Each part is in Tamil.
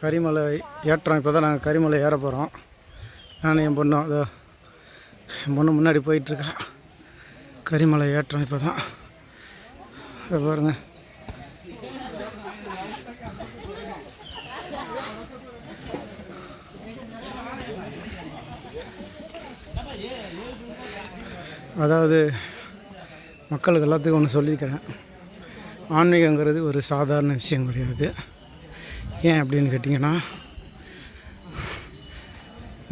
கரிமலை ஏற்றம். இப்போ தான் நாங்கள் கரிமலை ஏற போகிறோம் நானும் என் பொண்ணும் அதோ என் பொண்ணு முன்னாடி போயிட்டுருக்கா. கரிமலை ஏற்றம் இப்போ தான் அதை பாருங்க. அதாவது மக்களுக்கு எல்லாத்துக்கும் ஒன்று சொல்லியிருக்கிறேன் ஆன்மீகங்கிறது ஒரு சாதாரண விஷயம் கிடையாது. ஏன் அப்படின்னு கேட்டிங்கன்னா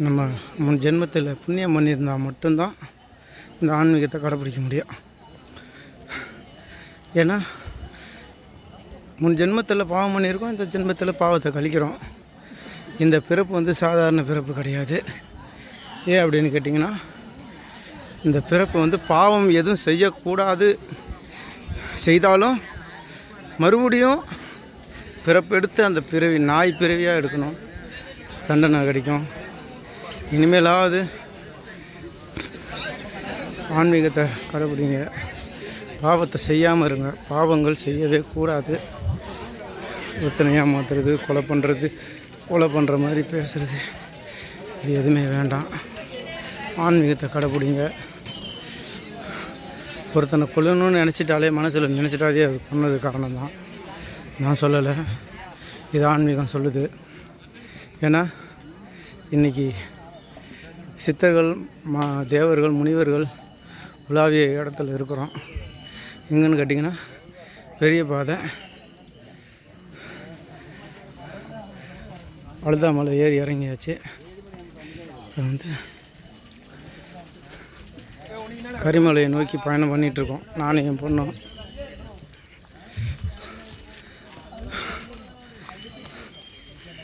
நம்ம முன் ஜென்மத்தில் புண்ணியம் பண்ணியிருந்தால் மட்டும்தான் இந்த ஆன்மீகத்தை கடைப்பிடிக்க முடியும். ஏன்னா முன் ஜென்மத்தில் பாவம் பண்ணியிருக்கோம் இந்த ஜென்மத்தில் பாவத்தை கழிக்கிறோம். இந்த பிறப்பு வந்து சாதாரண பிறப்பு கிடையாது. ஏன் அப்படின்னு கேட்டிங்கன்னா இந்த பிறப்பு வந்து பாவம் எதுவும் செய்யக்கூடாது. செய்தாலும் மறுபடியும் பிறப்பெடுத்து அந்த பிறவி நாய் பிறவியாக எடுக்கணும். தண்டனை கிடைக்கும். இனிமேலாவது ஆன்மீகத்தை கடைபிடிங்க. பாவத்தை செய்யாமல் இருங்க. பாவங்கள் செய்யவே கூடாது. ஒத்தனையாக மாற்றுறது கொலை பண்ணுறது கொலை பண்ணுற மாதிரி பேசுகிறது இது எதுவுமே வேண்டாம். ஆன்மீகத்தை கடைபிடிங்க. ஒருத்தனை கொல்லணும்னு நினச்சிட்டாலே மனசில் நினச்சிட்டாலே அது பண்ணது காரணம் தான் நான் சொல்லலை. இது ஆன்மீகம் சொல்லுது. ஏன்னா இன்றைக்கி சித்தர்கள் மா தேவர்கள் முனிவர்கள் உலாவிய இடத்துல இருக்கிறோம். எங்கன்னு கேட்டிங்கன்னா பெரிய பாதை. அழுதாமலை ஏறி இறங்கியாச்சு. இப்போ வந்து கரிமலையை நோக்கி பயணம் பண்ணிகிட்ருக்கோம் நானும் என் பொண்ணும்.